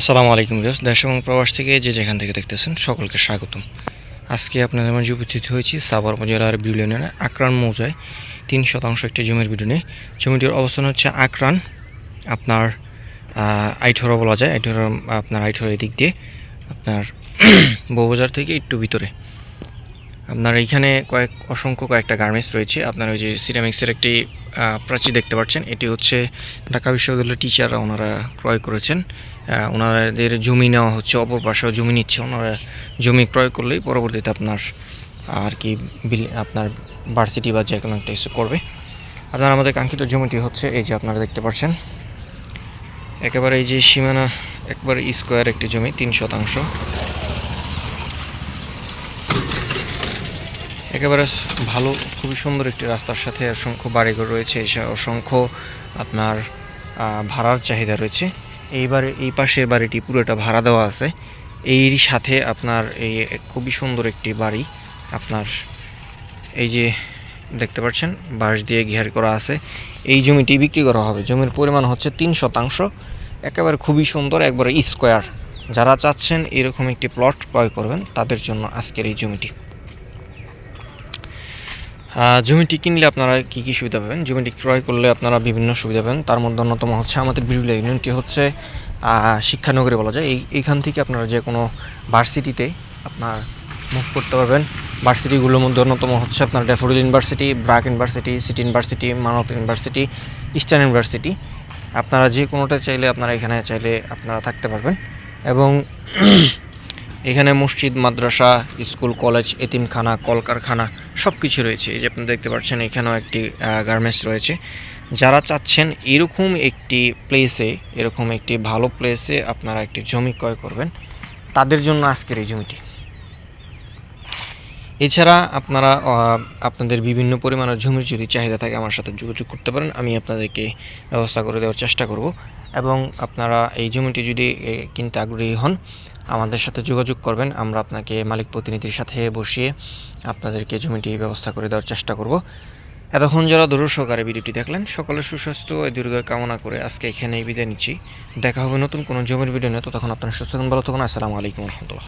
আসসালামু আলাইকুম ভিউয়ার্স, দেশ এবং প্রবাস থেকে যে যেখান থেকে দেখতেছেন সকলকে স্বাগতম। আজকে আপনাদের মাঝে উপস্থিত হয়েছি সাভার উপজেলার ইউনিয়নে আকরান মৌজায়। তিন শতাংশ একটি জমির নিয়ে জমিটির অবস্থান হচ্ছে আকরান, আপনার আইঠরা বলা যায়। আইঠরা, আপনার আইঠরা দিক দিয়ে আপনার বউবাজার থেকে একটু ভিতরে। আপনার এইখানে কয়েক, অসংখ্য কয়েকটা গার্মেন্টস রয়েছে। আপনার ওই যে সিরামিক্সের একটি প্রাচীর দেখতে পাচ্ছেন। এটি হচ্ছে ঢাকা বিশ্ববিদ্যালয়ের টিচাররা ওনারা ক্রয় করেছেন। ওনাদের জমি নেওয়া হচ্ছে, অপর পাশেও জমি নিচ্ছে। ওনারা জমি ক্রয় করলেই পরবর্তীতে আপনার আর কি বিল, আপনার ভার্সিটি বা যে কোনো একটা কিছু করবে। আপনার আমাদের কাঙ্ক্ষিত জমিটি হচ্ছে এই যে আপনারা দেখতে পাচ্ছেন। একেবারে এই যে সীমানা, একবারে স্কোয়ার একটি জমি, তিন শতাংশ। একেবারে ভালো, খুবই সুন্দর একটি রাস্তার সাথে অসংখ্য বাড়িঘর রয়েছে, এসা- অসংখ্য আপনার ভাড়ার চাহিদা রয়েছে। এইবারে, এই পাশের বাড়িটি পুরোটা ভাড়া দেওয়া আছে। এর সাথে আপনার এই খুবই সুন্দর একটি বাড়ি। আপনার এই যে দেখতে পাচ্ছেন, বাঁশ দিয়ে ঘের করা আছে। এই জমিটি বিক্রি করা হবে। জমির পরিমাণ হচ্ছে তিন শতাংশ। একেবারে খুবই সুন্দর, একবারে স্কোয়ার। যারা চাচ্ছেন এরকম একটি প্লট ক্রয় করবেন, তাদের জন্য আজকের এই জমিটি। জমিটি কিনলে আপনারা কি কি সুবিধা পাবেন? জমিটি ক্রয় করলে আপনারা বিভিন্ন সুবিধা পাবেন। তার মধ্যে অন্যতম হচ্ছে আমাদের বিরুলিয়া ইউনিয়নটি হচ্ছে শিক্ষানগরী বলা যায়। এই, এইখান থেকে আপনারা যে কোনো ভার্সিটিতে আপনার মুভ করতে পারবেন। ভার্সিটিগুলোর মধ্যে অন্যতম হচ্ছে আপনার Daffodil University BRAC University City University মানত ইউনিভার্সিটি ইস্টার্ন ইউনিভার্সিটি আপনারা যে কোনোটা চাইলে আপনারা এখানে চাইলে আপনারা থাকতে পারবেন। এবং এখানে মসজিদ, মাদ্রাসা, স্কুল, কলেজ, এতিমখানা, কলকারখানা সব কিছু রয়েছে। এই যে আপনি দেখতে পাচ্ছেন, এখানেও একটি গার্মেন্টস রয়েছে। যারা চাচ্ছেন এরকম একটি প্লেসে এরকম একটি ভালো প্লেসে আপনারা একটি জমি ক্রয় করবেন, তাদের জন্য আজকের এই জমিটি। এছাড়া আপনারা আপনাদের বিভিন্ন পরিমাণের জমির যদি চাহিদা থাকে আমার সাথে যোগাযোগ করতে পারেন, আমি আপনাদেরকে ব্যবস্থা করে দেওয়ার চেষ্টা করব। এবং আপনারা এই জমিটি যদি কিনতে আগ্রহী হন, আমাদের সাথে যোগাযোগ করবেন, আমরা আপনাকে মালিক প্রতিনিধির সাথে বসিয়ে আপনাদেরকে জমিটি ব্যবস্থা করে দেওয়ার চেষ্টা করব। এতক্ষণ যারা দূর সহকারে ভিডিওটি দেখলেন, সকলের সুস্বাস্থ্য ও দীর্ঘ কামনা করে আজকে এখানেই বিদায় নিচ্ছি। দেখা হবে নতুন কোনো জমির ভিডিও নিয়ে, ততক্ষণ আপনার সুস্থ থাকুন, ভালো থাকুন, আসসালামু আলাইকুম রহমতুল্লাহ।